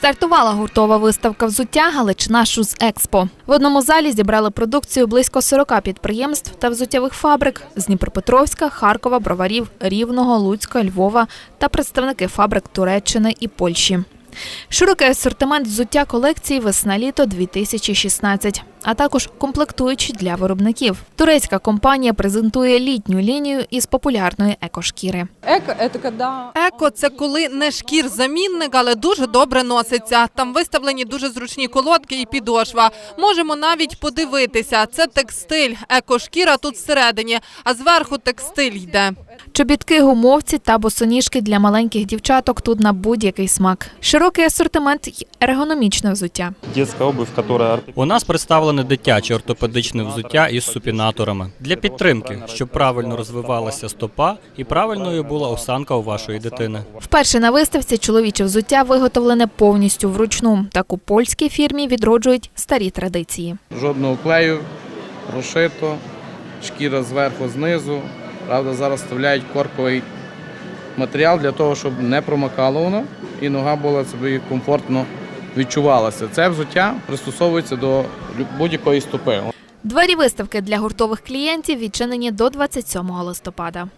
Стартувала гуртова виставка взуття Галичина Шуз Експо. В одному залі зібрали продукцію близько 40 підприємств та взуттєвих фабрик з Дніпропетровська, Харкова, Броварів, Рівного, Луцька, Львова та представники фабрик Туреччини і Польщі. Широкий асортимент взуття колекції весна-літо 2016, а також комплектуючі для виробників. Турецька компанія презентує літню лінію із популярної екошкіри. Эко – это Еко це коли не шкір замінник, але дуже добре носиться. Там виставлені дуже зручні колодки і підошва. Можемо навіть подивитися. Це текстиль. Екошкіра тут всередині, а зверху текстиль йде. Чобітки, гумовці та босоніжки для маленьких дівчаток тут на будь-який смак. Широкий асортимент й ергономічне взуття. У нас представлене дитяче ортопедичне взуття із супінаторами для підтримки, щоб правильно розвивалася стопа і правильною була осанка у вашої дитини. Вперше на виставці чоловіче взуття виготовлене повністю вручну. Так у польській фірмі відроджують старі традиції. жодного клею, прошито, шкіра зверху, знизу. Правда, зараз вставляють корковий матеріал для того, щоб не промокало воно і нога була собі комфортно відчувалася. Це взуття пристосовується до будь-якої стопи. Двері виставки для гуртових клієнтів відчинені до 27 листопада.